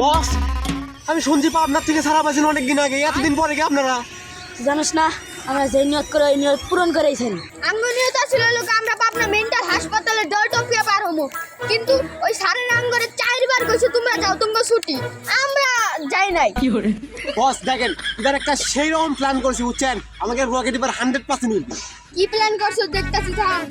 বস আমি শুনছি পাবনার থেকে সারা পাইছেন অনেকদিন আগে এতদিন পরে কি আপনারা? জানিস না আমরা যে নিয়ত করে ওই নিয়ত পূরণ করেছেন। আঙ্গনীয়তা ছিল লোক আমরা পাবনা মেন্টাল হাসপাতালে ডলটফিয়া পার হমু। কিন্তু ওই সারের আঙ্গরে চারবার কইছে তোমরা যাও তোমরা ছুটি। আমরা যাই নাই। কি করে বস দেখেন এবার একটা সেই রকম প্ল্যান করছি বুঝছেন? আমাকে রকেট এবার হান্ড্রেড পার্সেন্ট কি প্ল্যান করছ দেখতাছি থাম।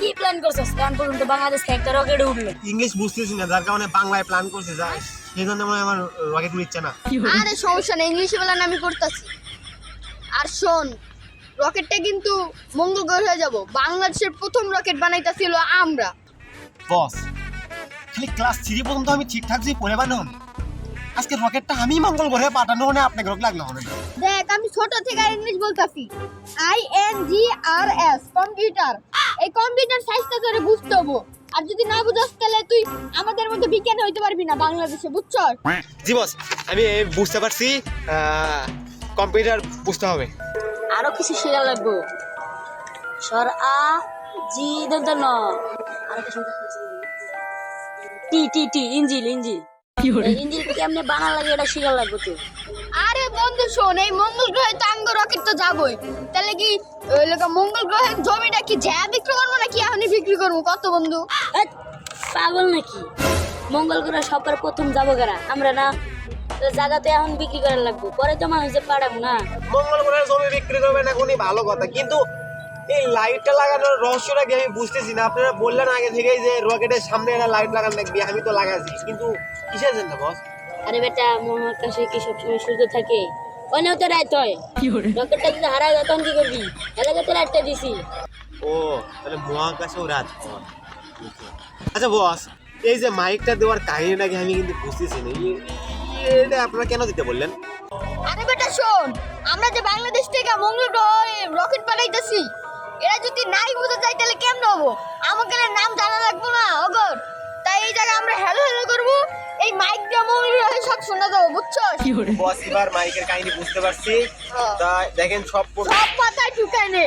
কি প্ল্যান করছিস? কারণ পর্যন্ত বাংলাদেশ থেকে একটা রকেট উঠল। ইংলিশ বুঝতেছি না যার কারণে বাংলায় প্ল্যান করছে যা সেই জন্য মনে হয় আমার রকেট উঠছে না। আরে সমস্যা নেই ইংলিশে বলেন আমি করতেছি। আর শোন রকেটটা কিন্তু মঙ্গল গ্রহে যাব। বাংলাদেশের প্রথম রকেট বানাইতাছিল আমরা। বস খালি ক্লাস থ্রি পর্যন্ত আমি ঠিকঠাক যে পড়ে বানো আজকে রকেটটা আমি মঙ্গল গ্রহে পাঠানো মানে আপনাকে রোগ লাগল হবে দেখ আমি ছোট থেকে ইংলিশ বলতাছি। I N G R S computer এই কম্পিউটার সাইজটা তোরে বুঝতে হব। আর যদি না বুঝাস তাহলে তুই আমাদের মধ্যে বিজ্ঞানী হইতে পারবি না বাংলাদেশে বুঝছস? জি বস আমি বুঝতে পারছি কম্পিউটার বুঝতে হবে। আরও কিছু শেখা লাগবো। সর আ জি দন্ত ন। সংখ্যা আছে। টি টি টি ইঞ্জিল ইঞ্জিল। ইঞ্জিল কেমনে বানা লাগে এটা শেখা লাগবে তো আরে বন্ধু শোন এই মঙ্গল গ্রহে তো আঙ্গ রকেট তো যাবই। তাহলে কি মঙ্গল গ্রহের জমিটা কি ঝ্যা বিক্রি করব নাকি এখনই বিক্রি করব? কত বন্ধু? পাগল নাকি? মঙ্গল গ্রহ সবার প্রথম যাব কারা? আমরা না জায়গাতে এখন বিক্রি করার লাগবো। পরে তো মানুষ যে পাঠাবো না। মঙ্গল গ্রহের জমি বিক্রি করবে না কোনই ভালো কথা। কিন্তু এই লাইটটা লাগানোর রহস্যটা কি আমি বুঝতেছি না? আপনারা বললেন আগে থেকেই যে রকেটের সামনে একটা লাইট লাগানো লাগবে আমি তো লাগাচ্ছি কিন্তু কিসের জন্য বস? আরে বেটা মহাকাশে কি সবসময় সূর্য থাকে। ওনেও তো রাত হয়? রকেটটা যদি হারায় যায় তখন কি করবি? এলাকা তো রাতটা দিছি। ও তাহলে মহাকাশেও রাত হয়। আচ্ছা বস এই যে মাইকটা দেওয়ার কাহিনীটাকে আমি কিন্তু বুঝতেছি না। এটা আপনারা কেন দিতে বললেন? আরে বেটা শোন আমরা যে বাংলাদেশ থেকে মঙ্গল গ্রহে রকেট বানাইতেছি এরা যদি নাই বোঝা যায় তাহলে কেমন হব? আমাকে নাম জানা লাগবো না। সব শোনা যাব বুঝছ বস এবার মাইকের কাহিনী বুঝতে পারছি। হ্যাঁ। তা দেখেন সব সব পাতায় ঢুকায় নে।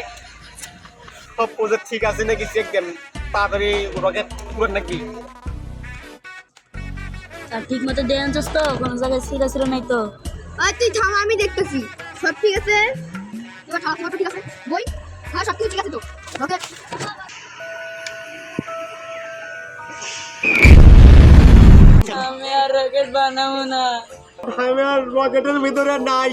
সব প্রজেক্ট ঠিক আছে নাকি? চেক দেন তাড়াতাড়ি রকেট উড়ান নাকি? আর ঠিক মতো দেন তো কোনো জায়গায় ছিল ছিল নাই তো। আর তুই থাম আমি দেখতেছি। সব ঠিক আছে? থাম সব ঠিক আছে? বই? হ্যাঁ সব কিছু ঠিক আছে তো। রকেট। কেন আমি আর রকেট বানাবো না। আমি আর রকেটের ভিতরে নাই।